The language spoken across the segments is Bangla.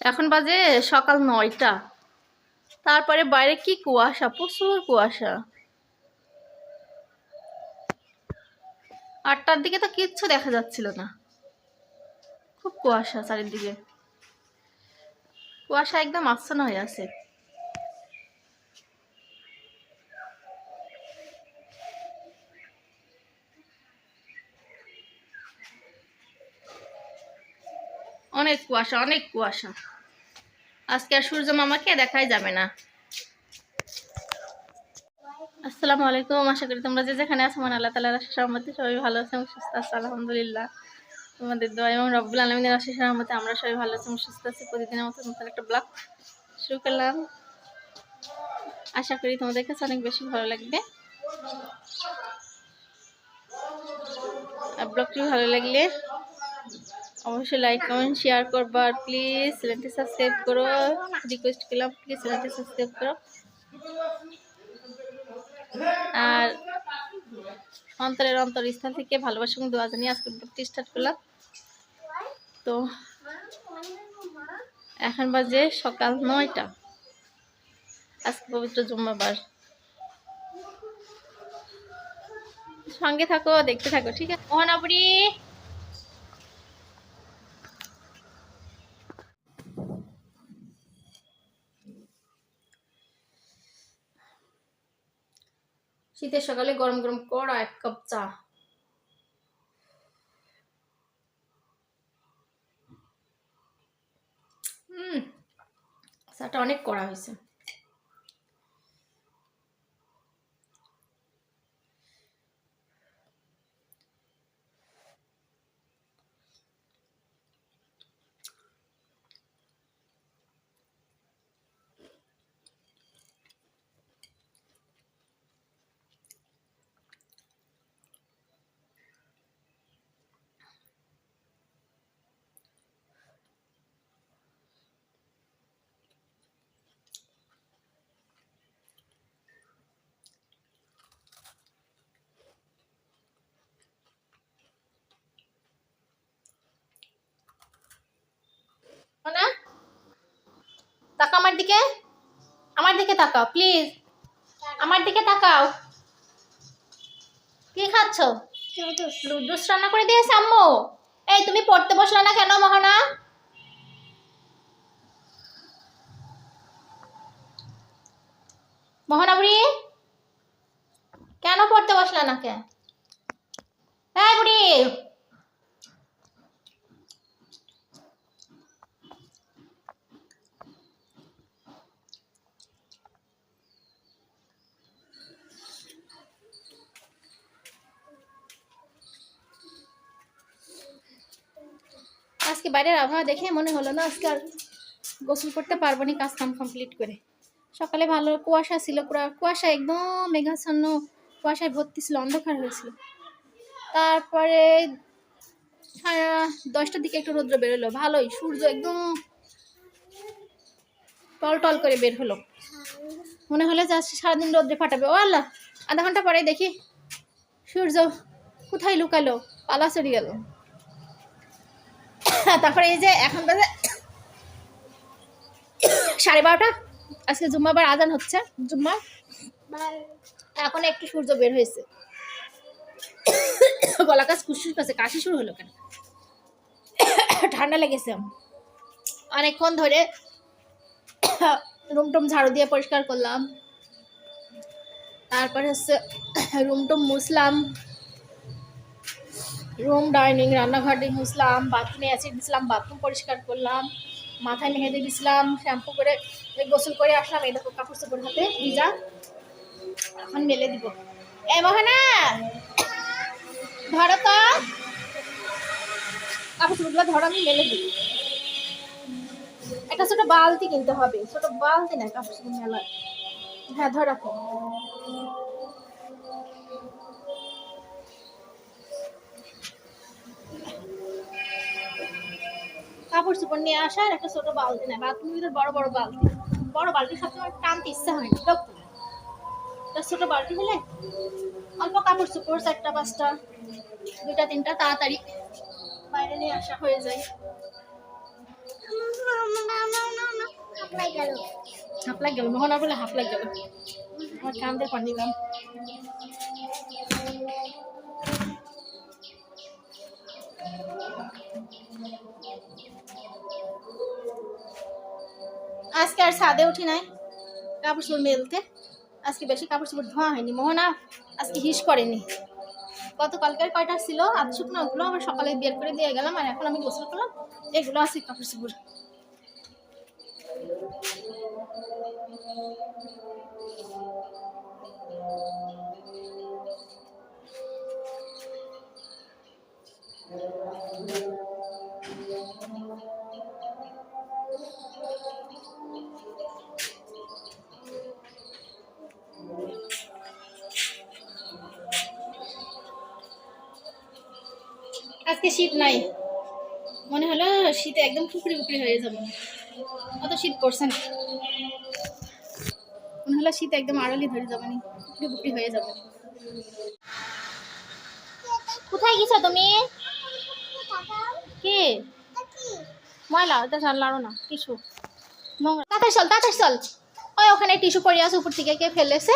এখন বাজে সকাল নয়টা। তারপরে বাইরে কি কুয়াশা? প্রচুর কুয়াশা। আটটার দিকে তো কিচ্ছু দেখা যাচ্ছিল না। খুব কুয়াশা চারিদিকে। কুয়াশা একদম আচ্ছন্ন হয়ে আছে অনেক কুয়াশা, অনেক কুয়াশা। আজকে আর সূর্য মামাকে দেখাই যাবে না। আসসালামু আলাইকুম, আশা করি তোমরা যে যেখানে আছো মানে আল্লাহ তালার আশা সহমতে সবাই ভালো আছে এবং সুস্থ আছে আলহামদুলিল্লাহ। তোমাদের দোয়া এবং রব্বুল আলমিনের আশা সহমতে আমরা সবাই ভালো আছি সুস্থ আছি। প্রতিদিনের মতো নতুন একটা ব্লগ শুরু করলাম। আশা করি তোমাদের কাছে অনেক বেশি ভালো লাগবে। ব্লগটি ভালো লাগলে অবশ্যই লাইক কমেন্ট শেয়ার করবা। আর প্লিজ চ্যানেলটি সাবস্ক্রাইব করো। রিকোয়েস্ট করলাম প্লিজ চ্যানেলটি সাবস্ক্রাইব করো। আর অন্তরের অন্তর স্থান থেকে ভালোবাসা এবং দোয়া জানিয়ে আজকে ব্লগটি স্টার্ট করলাম। তো এখন বাজে সকাল নয়টা। আজকে পবিত্র জুম্মাবার। সঙ্গে থাকো, দেখতে থাকো, ঠিক আছে? মোহনাপুরি শীতের সকালে গরম গরম কড়া এক কাপ চা। হুম চাটা অনেক কড়া হয়েছে না তাকাও আমার দিকে। আমার দিকে তাকাও প্লিজ আমার দিকে তাকাও। কি খাচ্ছ? জুস রান্না করে দিয়েছে আম্মু। এই, তুমি পড়তে বসলে না কেন মোহনা? মোহনা বুড়ি কেন পড়তে বসলে না কে? এই বুড়ি। আজকে বাইরের আবহাওয়া দেখে মনে হলো না, আজকে আর গোসল করতে পারব না, কাজ কাম কমপ্লিট করে। সকালে ভালো কুয়াশা ছিল, পুরো কুয়াশা একদম মেঘাচ্ছন্ন কুয়াশায় ভর্তি ছিল, অন্ধকার হয়েছিল। তারপরে দশটার দিকে একটু রৌদ্র বেরোলো, ভালোই, সূর্য একদম টল টল করে বের হলো। মনে হলো যে সারাদিন রৌদ্রে ফাটাবে। ও আল্লাহ, আধা ঘণ্টা পরেই দেখি সূর্য কোথায় লুকালো, পালা চড়ে গেল। তারপরে এই যে এখন বাজে সাড়ে বারোটা। আজকে জুম্মাবার আজান হচ্ছে জুম্মা এখন একটু সূর্য বের হয়েছে। গলা কাজ খুশি কাছে কাশি শুরু হলো কেন? ঠান্ডা লেগেছে। অনেকক্ষণ ধরে রুম টুম ঝাড়ু দিয়ে পরিষ্কার করলাম। তারপরে হচ্ছে রুম টুম মুছলাম। রুম, ডাইনিং, রান্নাঘর দিয়ে মুছলাম বাথরুমে অ্যাসিড দিছিলাম বাথরুম পরিষ্কার করলাম, মাথায় মেহেদি দিছিলাম শ্যাম্পু করে গোসল করে আসলাম। এই দেখো, কাপড় চোপড় হাতে, ভিজা। এখন মেলে দিব। এ মোহনা! ধরো তো। কাপড় চোপড়গুলো ধরো, আমি মেলে দিব। একটা ছোট বালতি কিনতে হবে। ছোট বালতি না, কাপড় চোপড় মেলার। হ্যাঁ ধর। কাপড় চোপড় নিয়ে আসার একটা ছোট বালতি নেয় বাথরুমের ভিতর বড় বড় বালতি। বড় বালতি সবসময় টানতে ইচ্ছা হয় না একটা ছোট বালতি হলে অল্প কাপড় চোপড়, চারটা, পাঁচটা, দুইটা, তিনটা তাড়াতাড়ি বাইরে নিয়ে আসা হয়ে যায়। গেল। হাফলাই গেল মোহনা বলে হাফলাই গেল। আমার কান্দে পানি আজকে আর ছাদে উঠি নাই। কাপড় চোপড় মেলতে। আজকে বেশি কাপড় চোপড় ধোয়া হয়নি। মোহনা আজকে হিস করেনি। গতকালকের কয়টা ছিল? আধ শুকনো, ওগুলো আমার সকালে বিয়ের করে দিয়ে গেলাম আর এখন আমি গোসল করলাম। এগুলো আছে কাপড় চোপড় আজকে শীত নাই। মনে হলো শীতে একদম ফুকরি ফুকরি হয়ে যাবে। অত শীত পড়ছে না। মনে হলো শীত একদম আড়ালি ধরে যাবে না ফুকরি ফুকরি হয়ে যাবে। কোথায় গেছো তুমি? কে? ময়লা ওটা চল লাড়ো না নোংরা তাড়াতাড়ি চল তাড়াতাড়ি চল। ওই ওখানে টিস্যু পড়ে আছে, উপর থেকে কে ফেলেছে?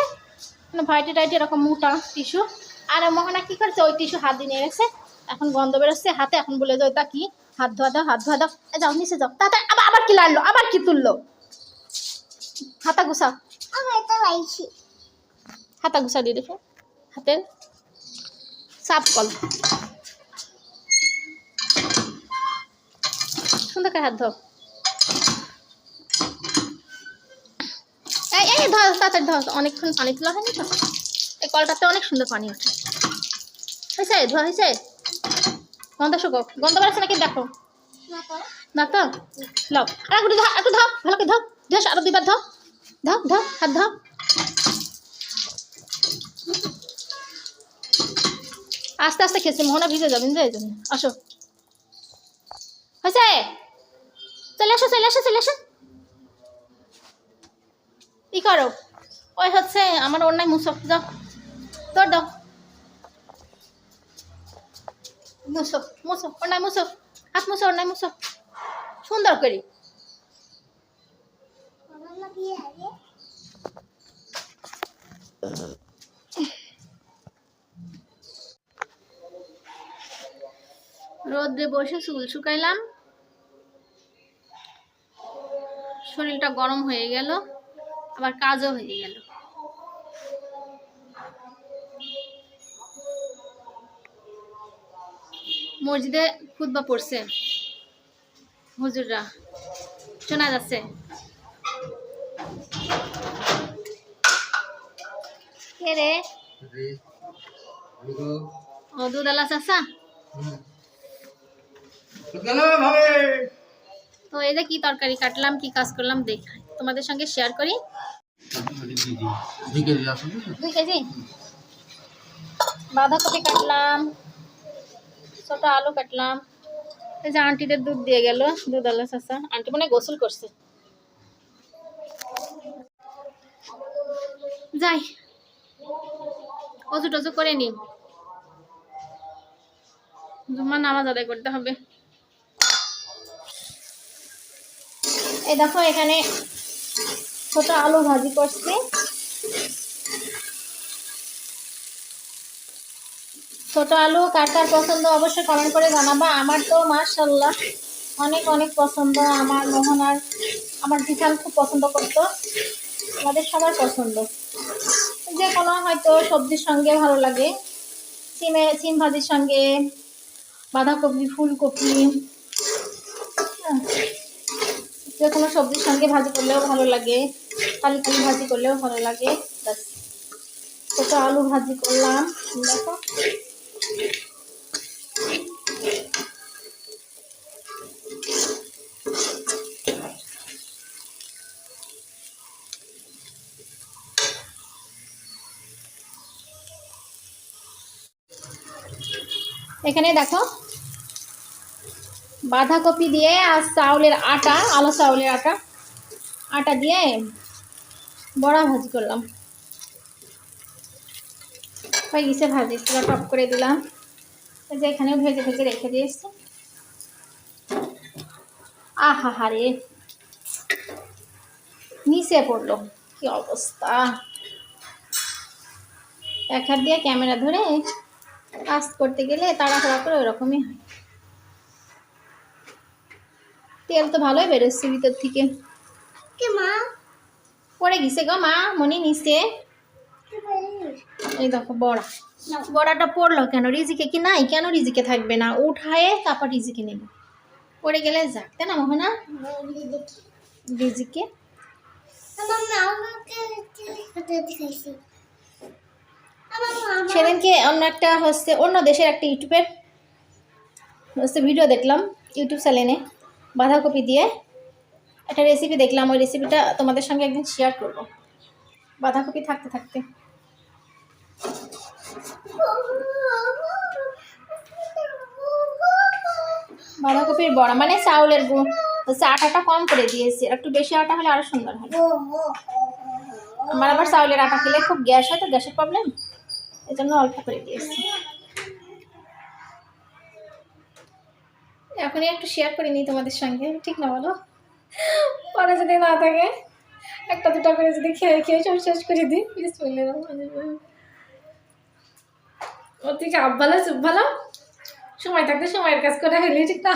ভাইটি টাইটে এরকম মোটা টিস্যু। আর মোহনা কি করছে? ওই টিস্যু হাত দিয়ে নিয়ে গেছে। এখন গন্ধ বেরোচ্ছে হাতে এখন বলে যে ওইটা কি? হাত ধোয়া দাও হাত ধোয়া দাও। যাও নিচে যাও। তাতে আবার আবার কি লাড়লো? আবার কি তুললো? হাতা গুছা। হাতা গুছা দিয়ে দেখে। হাতের সাফ কল। সুন্দর করে হাত ধো এই এই ধর তাড়াতাড়ি ধর অনেকক্ষণ পানি তোলা হয়নি তো? এই কলটাতে অনেক সুন্দর পানি ওঠে। হয়েছে? ধোয়া হয়েছে? গন্ধ শুকো। গন্ধ বেরোচ্ছে নাকি? দেখো। না তো লাও। আর একটু ধা একটু ধাও ভালো করে ধাও ধস, আরও দুইবার ধাও হাত ধাও আস্তে আস্তে খেয়েছে মোহনা ভিজে যাবেন যে এই জন্য আসো। হয়েছে? চলে আসো চলে আসো চলে আসো। ই করো। ওই হচ্ছে আমার অন্যায় মুসো যাও তোর দাও। মুসো মুসো অন্যায় মুসো। হাত মুসো অন্যায় মুসো। সুন্দর করি। রোদ্রে বসে চুল শুকাইলাম। শরীরটা গরম হয়ে গেল, আবার কাজও হয়ে গেল। মসজিদে খুতবা পড়ছে। হুজুররা শোনা যাচ্ছে। কে রে? ও দুধালা চাষা তো এই যে কি তরকারি কাটলাম কি কাজ করলাম দেখ তোমাদের সঙ্গে শেয়ার করি। দুই কেজি? বাঁধাকপি কাটলাম। ছোট আলু কাটলাম। এই যে আন্টিদের দুধ দিয়ে গেল, দুধ আলো চাষা আন্টি মনে গোসল করছে। যাই, অজু টজু করে নি জুম্মা নামাজ আদায় করতে হবে। এই দেখো এখানে ছোট আলু ভাজি করছি। ছোট আলু কার কার পছন্দ অবশ্যই কমেন্ট করে জানাবা। আমার তো মাশাল্লাহ অনেক অনেক পছন্দ। আমার মোহনার আমার জিসান খুব পছন্দ করতো। আমাদের সবার পছন্দ। যে কোনো হয়তো সবজির সঙ্গে ভালো লাগে। সিমে সিম ভাজির সঙ্গে বাঁধাকপি ফুলকপি হ্যাঁ, যে কোনো সবজির সঙ্গে ভাজি করলেও ভালো লাগে। খালি খালি ভাজি করলেও ভালো লাগে। ব্যাস। ছোট আলু ভাজি করলাম। দেখো। এখানে দেখো। বাঁধাকপি দিয়ে আর চাউলের আটা, আলো চাউলের আটা। আটা দিয়ে বড়া ভাজি করলাম। হয়ে গেছে ভাজি পুরো টপ করে দিলাম। যে এখানেও ভেজে ভেজে রেখে দিয়েছি। আহা হারে নিচে পড়ল কি অবস্থা? এক হাত দিয়ে ক্যামেরা ধরে কাজ করতে গেলে তাড়াহুড়া করে ওরকমই হয়। তেল তো ভালোই বেরোচ্ছে ভিতর থেকে। কে মা? পড়ে গেছে গো মা মনে নিচে। এই দেখো, বড়া। বড়াটা পড়ল কেন? রিজিকে কি নাই? কেন রিজিকে থাকবে না? উঠায়ে তারপর রিজিকে নেব। পড়ে গেলে যাক, তাই না, মোহনা? রিজিকে। সেদিনকে অন্য একটা হচ্ছে, অন্য দেশের একটা ইউটিউবের হচ্ছে ভিডিও দেখলাম, ইউটিউব চ্যানেলে বাঁধাকপি দিয়ে। একটা রেসিপি দেখলাম, ওই রেসিপিটা তোমাদের সঙ্গে একদিন শেয়ার করব। বাঁধাকপি থাকতে থাকতে। বাঁধাকপির বড়া মানে চাউলের আটাটা কম করে দিয়েছি। একটু বেশি আটা হলে আরও সুন্দর হয়। আমার আবার চাউলের আটা খেলে খুব গ্যাস হয়, তো গ্যাসের প্রবলেম এই জন্য অল্প করে দিয়েছি। এখনই একটু শেয়ার করে নিই তোমাদের সঙ্গে, ঠিক না বলো? পরে যদি না থাকে, একটা দুটা করে যদি খেয়ে খেয়ে সব শেষ করে দিই। রহমানির রহিম। ওর থেকে চুপ ভালো। সময় থাকতে সময়ের কাজ করে হইলে ঠিক না?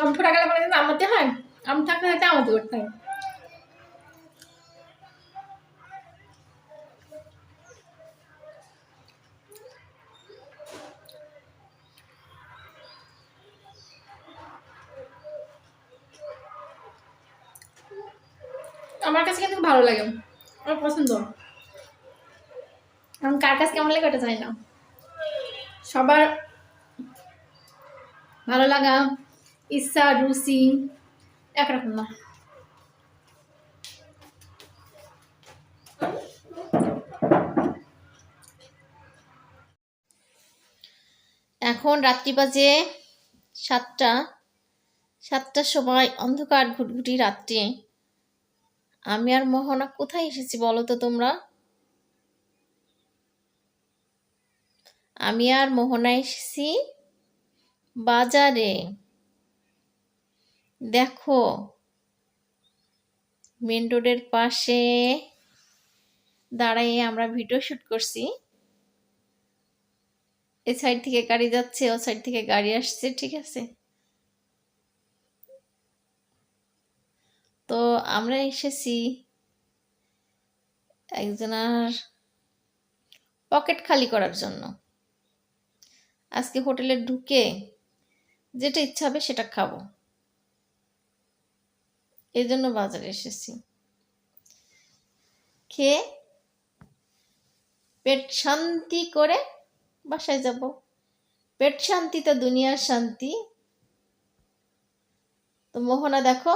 আম ফোটা গেলে মানে আমাতে হয়। আম থাকতে থাকতে আমাতে করতে হয় আমার কাছে কিন্তু ভালো লাগে। আমার পছন্দ। কার কাছে কেমন লাগে ওটা জানি না। সবার ভালো লাগা, ইচ্ছা, রুচি, একরকম না। এখন রাত্রি বাজে সাতটা। সাতটার সময় অন্ধকার ঘুটঘুটি রাত্রে। আমি আর মোহনা কোথায় এসেছি বলো তো তোমরা? আমি আর মোহনা এসেছি বাজারে। দেখো, মেন রোডের পাশে দাঁড়াইয়ে আমরা ভিডিও শুট করছি। এ সাইড থেকে গাড়ি যাচ্ছে, ও সাইড থেকে গাড়ি আসছে, ঠিক আছে? তো আমরা এসেছি একজনার পকেট খালি করার জন্য। আজকে হোটেলে ঢুকে যেটা ইচ্ছা হবে সেটা খাব। এই জন্য বাজারে এসেছি। খেয়ে পেট শান্তি করে বাসায় যাব। পেট শান্তি তো দুনিয়ার শান্তি। তো মোহনা দেখো,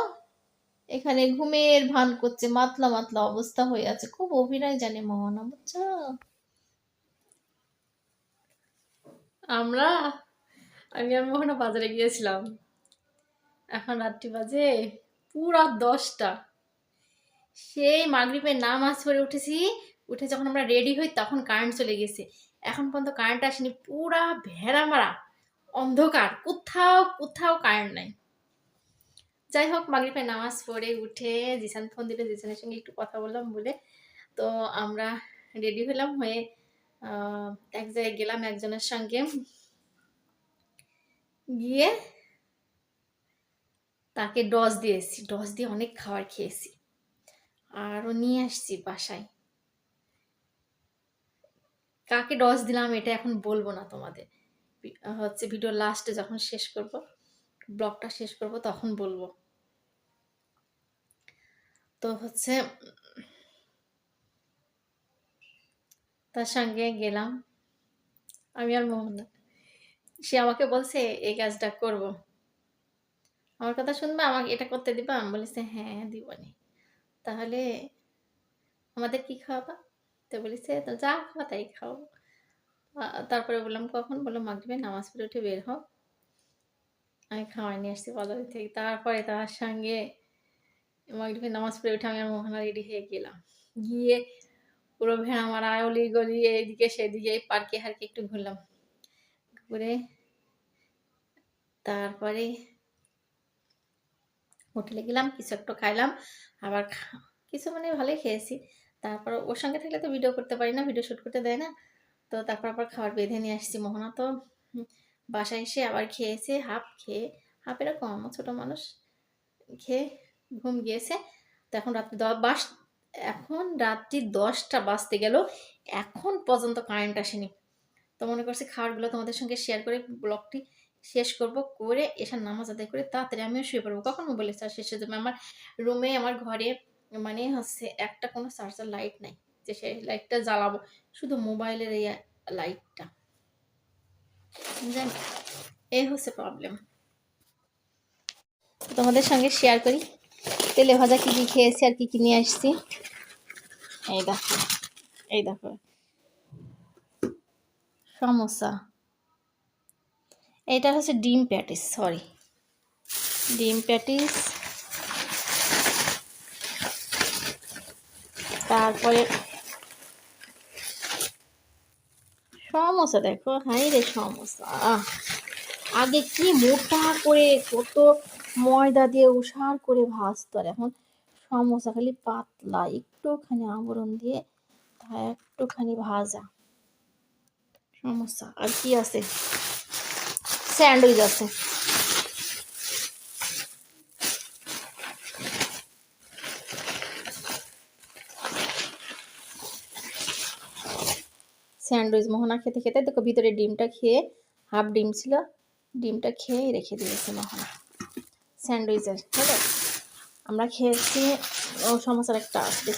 এখানে ঘুমের ভান করছে, মাতলা মাতলা অবস্থা হয়ে আছে। খুব অভিনয় জানে মোহনা, বুঝছ? আমরা, আমি আর মোহনা বাজারে গিয়েছিলাম। এখন রাত্রি বাজে পুরা দশটা। সেই মাগরিবের নামাজ পড়ে উঠেছি। উঠে যখন আমরা রেডি হই তখন কারেন্ট চলে গেছে এখন পর্যন্ত কারেন্ট আসেনি, পুরা ভেড়া মারা। অন্ধকার, কোথাও কোথাও কারেন্ট নাই। যাই হোক, মাগরিবের নামাজ পড়ে উঠে জিসান ফোন দিলে, জিসানের সঙ্গে একটু কথা বললাম বলে। তো আমরা রেডি হলাম হয়ে এক জায়গায় গেলাম একজনের সঙ্গে। গিয়ে তাকে ডস দিয়েছি, ডস দিয়ে অনেক খাবার খেয়েছি। আরও নিয়ে আসছি বাসায়। কাকে ডস দিলাম এটা এখন বলব না তোমাদের। হচ্ছে ভিডিও লাস্টে যখন শেষ করব, ব্লগটা শেষ করব তখন বলব। তো হচ্ছে তার সঙ্গে গেলাম। আমি আর মোহনা সে আমাকে বলছে, এই কাজটা করব। আমার কথা শুনবা, আমাকে এটা করতে দিবা? আমি বলেছে হ্যাঁ দিবনি তাহলে আমাদের কি খাওয়াবা? তো বলেছে তো যা খাওয়া তাই খাও। তারপরে বললাম, কখন? বললাম মাগরিবে নামাজ পড়ে উঠে বের হও আমি খাওয়াই নিয়ে আসছি বাজার থেকে। তারপরে তার সঙ্গে মাগরিবে নামাজ পড়ে উঠে আমি আর মোহনা রেডি হয়ে গেলাম। গিয়ে পুরো ভেড়া মারা অলি গলি, এইদিকে সেদিকে পার্কে হারকে একটু ঘুরলাম। ঘুরে তারপরে হোটেলে গেলাম, কিছু একটু খাইলাম, আবার কিছু মানে ভালোই খেয়েছি। তারপর ওর সঙ্গে থাকলে তো ভিডিও করতে পারি না ভিডিও শ্যুট করতে দেয় না। তো তারপর আবার খাবার বেঁধে নিয়ে আসছি মোহনা তো। বাসায় এসে আবার খেয়েছে, হাফ খেয়ে হাফ এরকম আমার ছোটো মানুষ, খেয়ে ঘুম গিয়েছে। তো এখন রাত্রি দশ এখন রাত্রি দশটা বাজতে গেল। এখন পর্যন্ত কারেন্ট আসেনি। তো মনে করছি খাবারগুলো তোমাদের সঙ্গে শেয়ার করে ব্লগটি শেষ করব, করে এসার নামাজ আদায় করে তাড়াতাড়ি আমিও শুয়ে পড়ব। কখন মোবাইলের চার্জ শেষ হয়ে যাবে? আমার রুমে আমার ঘরে মানে হচ্ছে একটা কোনো চার্জার লাইট নাই যে সেই লাইটটা জ্বালাবো। শুধু মোবাইলের এই লাইটটা জান, এই হচ্ছে প্রবলেম তোমাদের সঙ্গে শেয়ার করি। তেলে ভাজা কী কী খেয়েছি আর কী কী নিয়ে আসছি? এই দেখো এই দেখো। সমোসা। এটা হচ্ছে ডিম প্যাটিস সরি ডিম প্যাটিস। তারপরে সমোসা দেখো হাই রে সমোসা। আহ, আগে কি মোটা করে কত ময়দা দিয়ে উষার করে ভাজতো আর এখন সমোসা খালি পাতলা, একটুখানি আবরণ দিয়ে তা একটুখানি ভাজা। সমোসা, আর কি আছে? স্যান্ডউইচ আছে। স্যান্ডউইচ মোহনা খেতে খেতে দেখো ভিতরে ডিমটা খেয়ে, হাফ ডিম ছিল, ডিমটা খেয়ে রেখে দিয়েছে মোহনা। স্যান্ডউইচের হলো আমরা খেয়েছি, ও সমস্যার একটা আসছে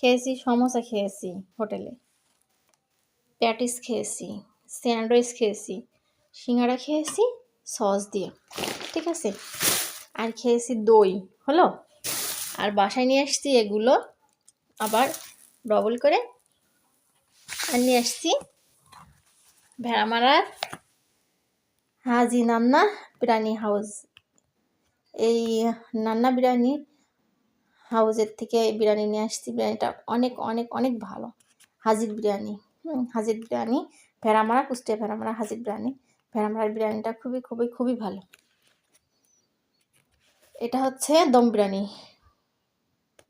খেয়েছি, সমোসা খেয়েছি হোটেলে। প্যাটিস খেয়েছি, স্যান্ডউইচ খেয়েছি সিঙ্গাড়া খেয়েছি, সস দিয়ে, ঠিক আছে? আর খেয়েছি দই, হলো? আর বাসায় নিয়ে আসছি এগুলো, আবার ডবল করে, আর নিয়ে আসছি ভেড়ামারার হাজি নান্না বিরিয়ানি হাউস। এই নান্না বিরিয়ানি হাউজের থেকে বিরিয়ানি নিয়ে আসছি। বিরিয়ানিটা অনেক অনেক অনেক ভালো। হাজির বিরিয়ানি, হুম, হাজির বিরিয়ানি। ভেড়ামারা কুষ্টিয়া ভেড়ামারা হাজির বিরিয়ানি। ভেড়ামারার বিরিয়ানিটা খুবই খুবই খুবই ভালো। এটা হচ্ছে দম বিরিয়ানি।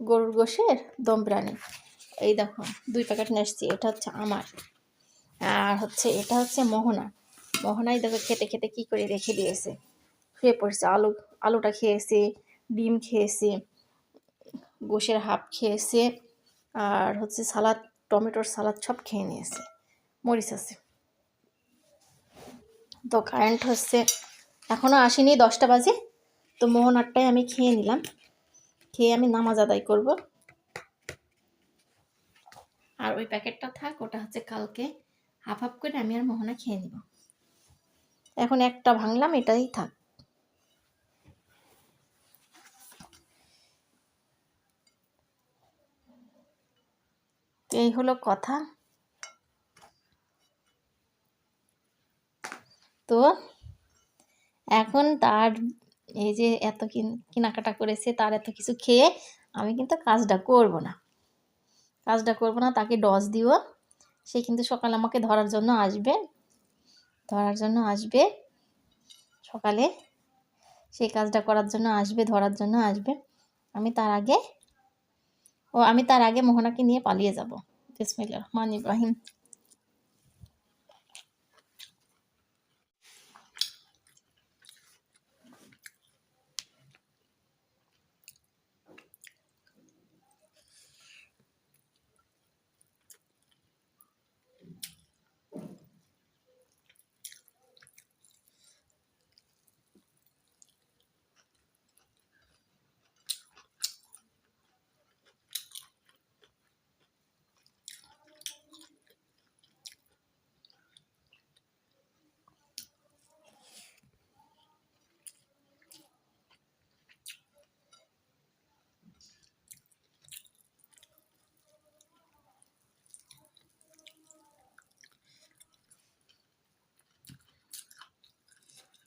গরুর গোশের দম বিরিয়ানি। এই দেখো, দুই প্যাকেট নিয়ে এসছি এটা হচ্ছে আমার। আর হচ্ছে, এটা হচ্ছে মোহনা। মোহনাই দেখো খেতে খেতে কি করে রেখে দিয়েছে। শুয়ে পড়ছে, আলু, আলুটা খেয়েছে, ডিম খেয়েছে, গোশের হাফ খেয়েছে, আর হচ্ছে সালাদ, টমেটোর সালাদ সব খেয়ে নিয়েছে। মরিচ আছে। তো কারেন্ট হচ্ছে এখনও আসেনি দশটা বাজে, তো মোহনারটাই আমি খেয়ে নিলাম। খেয়ে আমি নামাজ আদায় করব। আর ওই প্যাকেটটা থাক, ওটা হচ্ছে কালকে। হাফ হাফ করে আমি আর মোহনা খেয়ে নিব। এখন একটা ভাঙলাম, এটাই থাক। এই হলো কথা। তো এখন তার এই যে এত কিন- কেনাকাটা করেছে, তার এত কিছু খেয়ে আমি কিন্তু কাজটা করব না। কাজটা করব না, তাকে ডস দিও সে কিন্তু সকালে আমাকে ধরার জন্য আসবে। ধরার জন্য আসবে। সকালে সেই কাজটা করার জন্য আসবে, ধরার জন্য আসবে। আমি তার আগে, ও আমি তার আগে মোহনাকে নিয়ে পালিয়ে যাব। বিসমিল্লাহ রহমান ইব্রাহিম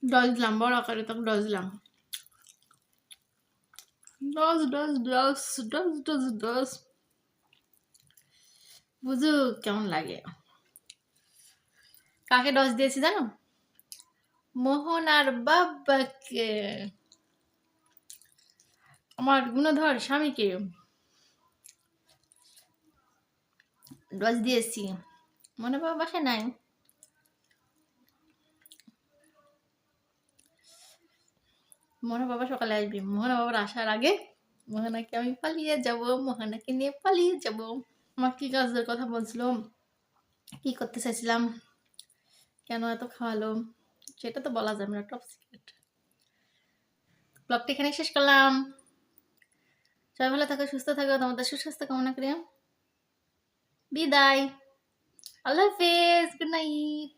ডস দিলাম বড় আকারে তো ডস দিলাম ডস ডস ডস ডস ডস ডস বুঝু, কেমন লাগে? কাকে ডস দিয়েছি জানো? মোহনার বাবাকে। আমার গুণধর স্বামীকে। ডোজ দিয়েছি। মনে বাবা বাসায় নাই। মোহনা বাবা সকালে আসবে। মোহনা বাবার আসার আগে মোহনাকে আমি পালিয়ে যাব, মোহনাকে নিয়ে পালিয়ে যাব। আমার কি কাজের কথা বলছিলাম কি করতে চাইছিলাম? কেন এত খাওয়ালো? সেটা তো বলা যাবে না টপ সিক্রেট ব্লগটি এখানে শেষ করলাম। সবাই ভালো থাকো, সুস্থ থাকো, তোমাদের সুস্বাস্থ্য কামনা করি। বিদায়। আল্লাহ হাফেজ গুড নাইট